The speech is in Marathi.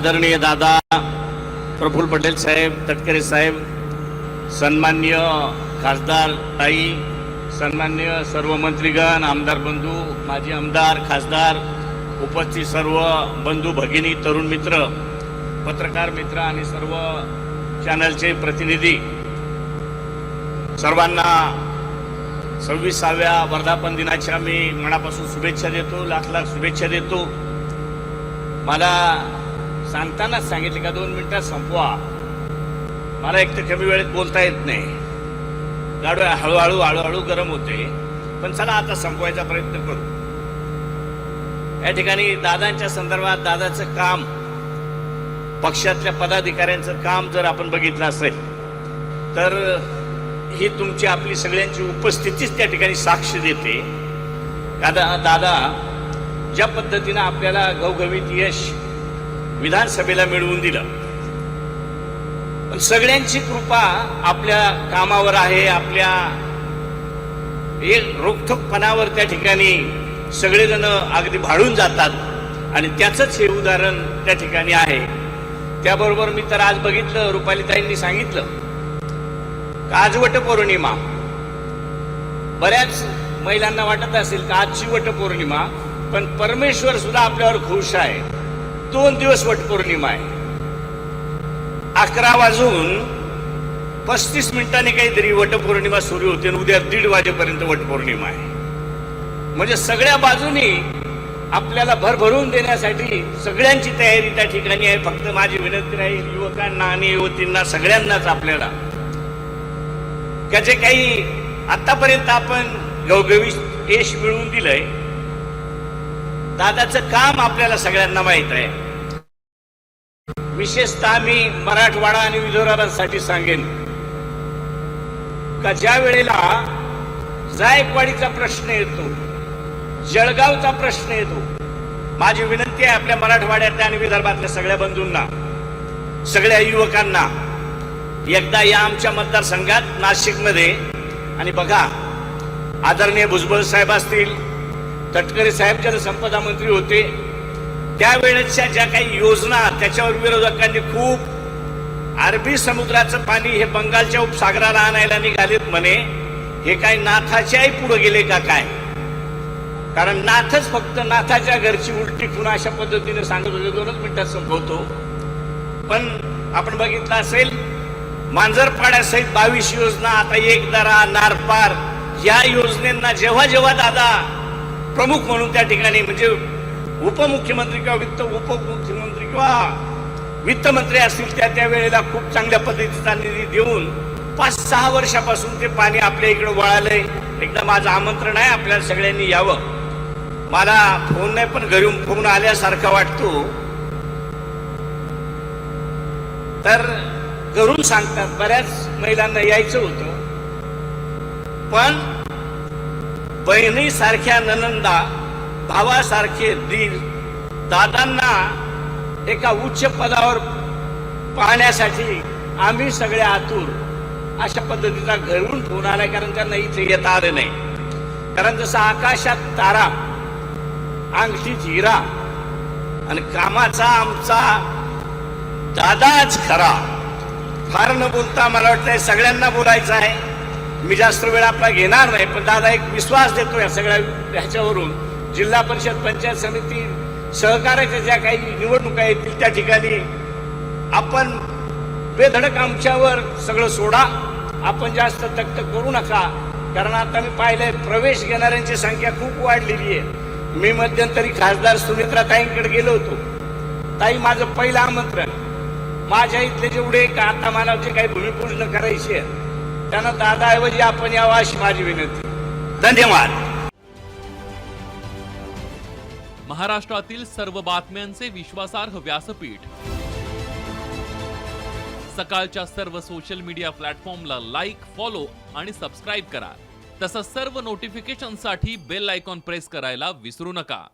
आदरणीय दादा प्रफुल्ल पटेल साहेब तटकरे साहेब सन्मान्य खासदार ताई सन्मान्य सर्व मंत्रीगण आमदार बंधू माजी आमदार खासदार उपस्थित सर्व बंधू भगिनी तरुण मित्र पत्रकार मित्र आणि सर्व चॅनलचे प्रतिनिधी सर्वांना सव्वीसाव्या वर्धापन दिनाच्या मी मनापासून शुभेच्छा देतो लाख लाख शुभेच्छा देतो. मला सांगतानाच सांगितले का दोन मिनिटात संपवा. मला एक तर कमी वेळेत बोलता येत नाही. गाडू हळूहळू हळूहळू गरम होते. पण चला आता संपवायचा प्रयत्न करू. या ठिकाणी दादांच्या संदर्भात दादाचं काम पक्षातल्या पदाधिकाऱ्यांचं काम जर आपण बघितलं असेल तर ही तुमची आपली सगळ्यांची उपस्थितीच त्या ठिकाणी साक्ष देते. दादा दादा ज्या पद्धतीनं आपल्याला घवघवीत यश विधानसभेला मिळवून दिलं. पण सगळ्यांची कृपा आपल्या कामावर आहे आपल्या एक रोखठोकपणावर त्या ठिकाणी सगळेजण अगदी भाडून जातात. आणि त्याचंच हे उदाहरण त्या ठिकाणी आहे. त्याबरोबर मी तर आज बघितलं रुपालीताईंनी सांगितलं. काजवट पौर्णिमा बऱ्याच महिलांना वाटत असेल का आजची वटपौर्णिमा पण परमेश्वर सुद्धा आपल्यावर खुश आहे. दोन दिवस वटपौर्णिमा आहे. अकरा वाजून पस्तीस मिनिटांनी काहीतरी वटपौर्णिमा सुरू होते आणि उद्या दीड वाजेपर्यंत वटपौर्णिमा आहे. म्हणजे सगळ्या बाजूनी आपल्याला भरभरून देण्यासाठी सगळ्यांची तयारी त्या ठिकाणी आहे. फक्त माझी विनंती राहील युवकांना आणि युवतींना सगळ्यांनाच आपल्याला. का जे काही आतापर्यंत आपण गवगवी यश मिळवून दिलंय दादाचं काम आपल्याला सगळ्यांना माहीत आहे. विशेषतः मी मराठवाडा आणि विदर्भासाठी सांगेन. का ज्या वेळेला जायकवाडीचा प्रश्न येतो जळगावचा प्रश्न येतो माझी विनंती आहे आपल्या मराठवाड्यातल्या आणि विदर्भातल्या सगळ्या बंधूंना सगळ्या युवकांना एकदा या आमच्या मतदारसंघात नाशिकमध्ये आणि बघा आदरणीय भुजबळ साहेब असतील तटकरे साहेब जलसंपदा मंत्री होते त्यावेळेच्या ज्या काही योजना त्याच्यावर विरोधकांनी खूप अरबी समुद्राचं पाणी हे बंगालच्या उपसागराला आणायला निघालेत म्हणे. हे काय नाथाच्याही पुढे गेले का काय? कारण नाथच फक्त नाथाच्या घरची उलटी पुन्हा अशा पद्धतीने सांगत होते दोनच मिनिटात संपवतो. पण आपण बघितलं असेल मांजरपाड्यासहित बावीस योजना आता एक दरा नारपार या योजनेंना जेव्हा जेव्हा दादा प्रमुख म्हणून त्या ठिकाणी म्हणजे उपमुख्यमंत्री किंवा वित्त उपमुख्यमंत्री किंवा वित्तमंत्री असतील त्या त्या वेळेला खूप चांगल्या पद्धतीचा निधी देऊन पाच सहा वर्षापासून ते पाणी आपल्या इकडे वळालंय. एकदा माझं आमंत्रण आहे आपल्याला सगळ्यांनी यावं. मला फोन नाही पण घरून फोन आल्यासारखा वाटतो. तर घरून सांगतात बऱ्याच महिलांना यायचं होतं. पण बहिणीसारख्या ननंदा भावासारखे दीर दादांना एका उच्च पदावर पाहण्यासाठी आम्ही सगळे आतुर अशा पद्धतीचा घडवून फोन आहे कारण त्यांना इथे येता आलं नाही. कारण जसं आकाशात तारा अंगठीत हिरा आणि कामाचा आमचा दादाच खरा. फार न बोलता मला वाटतंय सगळ्यांना बोलायचं आहे. मी जास्त वेळ आपला घेणार नाही पण दादा एक विश्वास देतो या सगळ्या ह्याच्यावरून. जिल्हा परिषद पंचायत समिती सहकार्याच्या ज्या काही निवडणुका येतील त्या ठिकाणी आपण बेधडक आमच्यावर सगळं सोडा. आपण जास्त तक्त करू नका. कारण आता मी पाहिलंय प्रवेश घेणाऱ्यांची संख्या खूप वाढलेली आहे. मी मध्यंतरी खासदार सुमित्रा ताईंकडे गेलो होतो. ताई माझं पहिलं आमंत्रण. माझ्या इथले जेवढे का आता मला जे काही भूमिपूजन करायची आहे त्यांना दादाऐवजी आपण यावा अशी माझी विनंती. धन्यवाद. महाराष्ट्रातील सर्व बातम्यांचे विश्वासार्ह व्यासपीठ. सकाळच्या सर्व सोशल मीडिया प्लॅटफॉर्मला लाईक फॉलो आणि सबस्क्राईब करा. तसंच सर्व नोटिफिकेशनसाठी बेल आयकॉन प्रेस करायला विसरू नका.